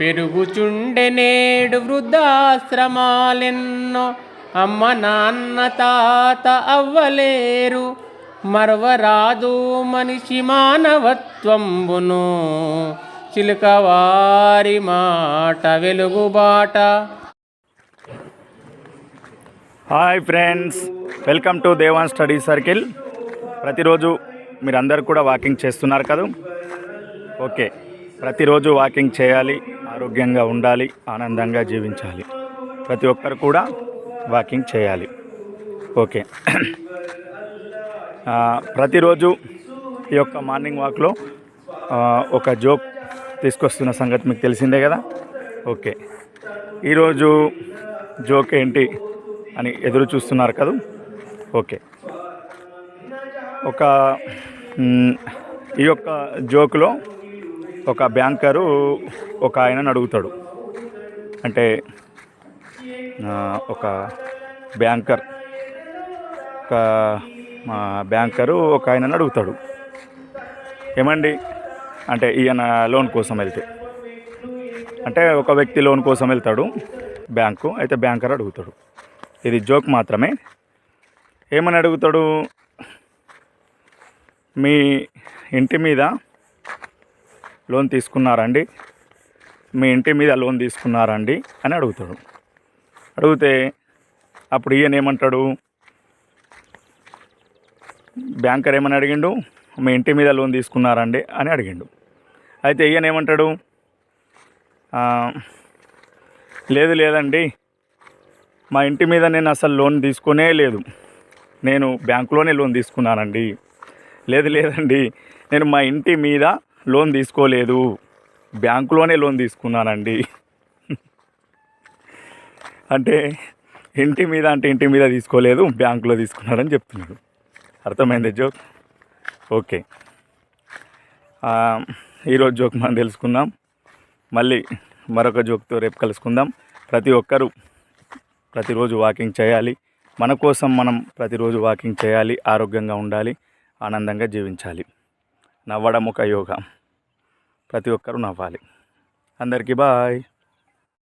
పెరుగుచుండె నేడు వృద్ధాశ్రమాలెన్నో అమ్మ నాన్న తాత అవ్వలేరు. మరవరాదు మనిషి మానవత్వంబును. చిలుకవారి మాట వెలుగుబాట hi friends welcome to Devan study circle. ప్రతిరోజు మీరందరూ కూడా వాకింగ్ చేస్తున్నారు కదా? ఓకే ప్రతిరోజు వాకింగ్ చేయాలి. ఆరోగ్యంగా ఉండాలి ఆనందంగా జీవించాలి. ప్రతి ఒక్కరు కూడా వాకింగ్ చేయాలి. ఓకే. ప్రతిరోజు ఈ యొక్క మార్నింగ్ వాక్లో ఒక జోక్ తీసుకొస్తున్న సంగతి మీకు తెలిసిందే కదా? ఓకే. ఈరోజు జోక్ ఏంటి అని ఎదురు చూస్తున్నారు కదా? ఓకే. ఒక ఈ యొక్క జోక్లో ఒక బ్యాంకరు ఒక ఆయనను అడుగుతాడు. అంటే ఒక బ్యాంకర్ ఒక మా బ్యాంకరు ఒక ఆయనను అడుగుతాడు. ఏమండి? అంటే ఈయన లోన్ కోసం వెళ్తే. అంటే ఒక వ్యక్తి లోన్ కోసం వెళ్తాడు బ్యాంకు అయితే బ్యాంకర్ అడుగుతాడు. ఇది జోక్ మాత్రమే. ఏమని అడుగుతాడు? మీ ఇంటి మీద లోన్ తీసుకున్నారండి? మీ ఇంటి మీద లోన్ తీసుకున్నారండి? అని అడుగుతాడు. అడిగితే అప్పుడు ఈయన ఏమంటాడు? బ్యాంకర్ ఏమని అడిగిండు? మీ ఇంటి మీద లోన్ తీసుకున్నారండి? అని అడిగిండు. అయితే ఈయన ఏమంటాడు? లేదు లేదండి. మా ఇంటి మీద నేను అసలు లోన్ తీసుకునే లేదు. నేను బ్యాంకులోనే లోన్ తీసుకున్నానండి. లేదు లేదండి. నేను మా ఇంటి మీద లోన్ తీసుకోలేదు. బ్యాంకులోనే లోన్ తీసుకున్నానండి. అంటే ఇంటి మీద అంటే ఇంటి మీద తీసుకోలేదు బ్యాంకులో తీసుకున్నారని చెప్తున్నాడు. అర్థమైంది జోక్? ఓకే. ఈరోజు జోక్ మనం తెలుసుకుందాం. మళ్ళీ మరొక జోక్తో రేపు కలుసుకుందాం. ప్రతి ఒక్కరూ ప్రతిరోజు వాకింగ్ చేయాలి. మన కోసం మనం ప్రతిరోజు వాకింగ్ చేయాలి ఆరోగ్యంగా ఉండాలి ఆనందంగా జీవించాలి. నవ్వడం ఒక యోగం. ప్రతి ఒక్కరూ నవ్వాలి. అందరికీ బాయ్.